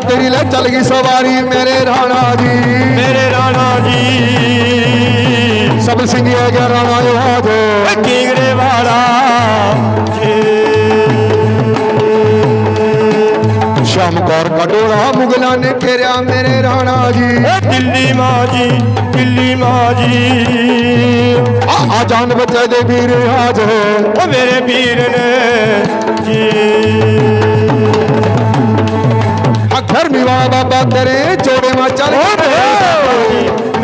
ਤੇਰੀ ਲੈ ਚੱਲ ਗਈ ਸਵਾਰੀ ਮੇਰੇ ਰਾਣਾ ਜੀ। ਮੇਰੇ ਰਾਣਾ ਜੀ। ਸਭ ਸਿੰਘ ਹੈ ਗਿਆ ਰਾਣਾ ਆਵਾਜ਼ ਕੀਗਰੇ ਵਾਲਾ ਸ਼ਾਮ ਕੌਰ ਕਟੋਰਾ ਮੁਗਲਾਂ ਨੇ ਘੇਰਿਆ ਮੇਰੇ ਰਾਣਾ ਜੀ। ਓ ਦਿੱਲੀ ਮਾਂ ਜੀ ਦਿੱਲੀ ਮਾਂ ਜੀ। ਆ ਆ ਜਾਨ ਬੱਚੇ ਦੇ ਵੀਰ ਆਜ ਓ ਮੇਰੇ ਵੀਰ ਨੇ ਜੀ।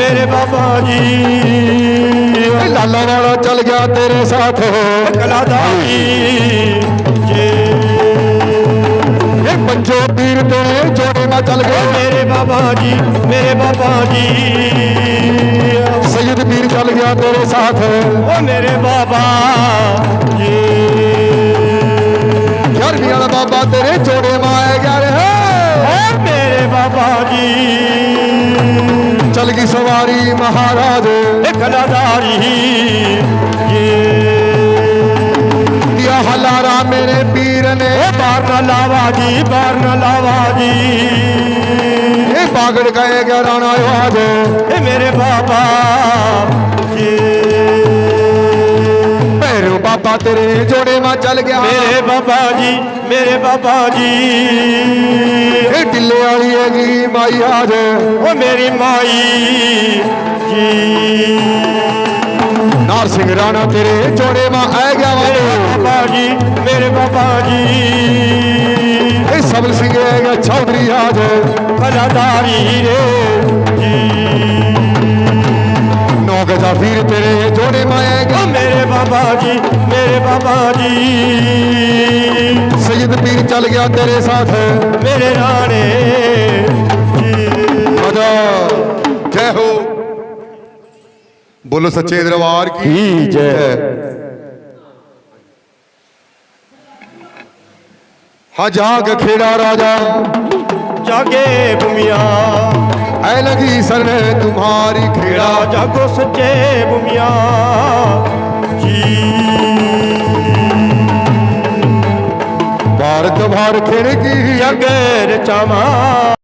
ਮੇਰੇ ਬਾਬਾ ਜੀ। ਲਾਲਾ ਵਾਲਾ ਚੱਲ ਗਿਆ ਤੇਰੇ ਸਾਥ। ਕਲਾਦਾਰੀ ਜੀ ਇਹ ਪੰਜੋ ਪੀਰ ਤੇਰੇ ਜੋੜੇ ਮਾ ਚੱਲ ਗਿਆ। ਮੇਰੇ ਬਾਬਾ ਜੀ ਮੇਰੇ ਬਾਬਾ ਜੀ। ਸੈਦ ਪੀਰ ਚੱਲ ਗਿਆ ਤੇਰੇ ਸਾਥ। ਓ ਮੇਰੇ ਬਾਬਾ ਜੀ। ਯਾਰ ਵੀ ਵਾਲਾ ਬਾਬਾ ਤੇਰੇ ਜੋੜੇ ਮਹਾਰਾਜ ਕਲਾਦਾਰੀ ਜੀ ਦਿਆ ਹਲਾਰਾ ਮੇਰੇ ਪੀਰ ਨੇ। ਬਾਰ ਨਾ ਲਾਵਾ ਜੀ ਬਾਰ ਨਾ ਲਾਵਾ ਜੀ। ਇਹ ਬਾਗੜ ਗਏ ਗਿਆ ਰਾਣਾ ਆਵਾਜ਼। ਇਹ ਮੇਰੇ ਬਾਬਾ ਜੀ। ਭੈਰੋ ਬਾਬਾ ਤੇਰੇ ਜੋੜੇ ਮਾ ਚੱਲ ਗਿਆ। ਮੇਰੇ ਬਾਬਾ ਜੀ ਮੇਰੇ ਬਾਬਾ ਜੀ। ਇਹ ਢਿੱਲੇ ਵਾਲੀ ਹੈਗੀ ਮਾਈ ਆਜ। ਓ ਮੇਰੀ ਮਾਈ। ਜੀ। ਨਾਰ ਸਿੰਘ ਰਾਣਾ ਤੇਰੇ ਜੋੜੇ ਮਾ ਆ ਗਿਆ ਮੇਰੇ ਵਾ ਬਾਬਾ ਜੀ ਮੇਰੇ ਬਾਬਾ ਜੀ। ਇਹ ਸਬਲ ਸਿੰਘ ਹੈਗਾ ਚੌਧਰੀ ਆਜ ਕਲਾਦਾਰੀ ਰੇ ਜੀ। ਨੌ ਗਜਾ ਵੀਰ ਤੇਰੇ ਜੋੜੇ ਮਾ ਆ ਗਿਆ। ਮੇਰੇ ਬਾਬਾ ਜੀ ਮੇਰੇ ਬਾਬਾ ਜੀ। ਸੈਦ ਪੀਰ ਚੱਲ ਗਿਆ ਤੇਰੇ ਸਾਥ। ਮੇਰੇ ਰਾਣੇ। ਬੋਲੋ ਸੱਚੇ ਦਰਬਾਰ ਕੀ ਜੈ। ਹਾਂ ਜਾਗ ਖੇੜਾ ਰਾਜਾ। ਜਾਗੇ ਭੂਮੀਆਂ। ਐ ਲਗੀ ਸਰਨ ਤੁਮਾਰੀ ਖੇੜਾ। ਜਾਗੋ ਸੱਚੇ ਭੂਮੀਆਂ। ਜੀ। ਭਾਰਤ ਭਾਰ ਖੇੜ ਕੀ? ਰਚਾਵਾਂ।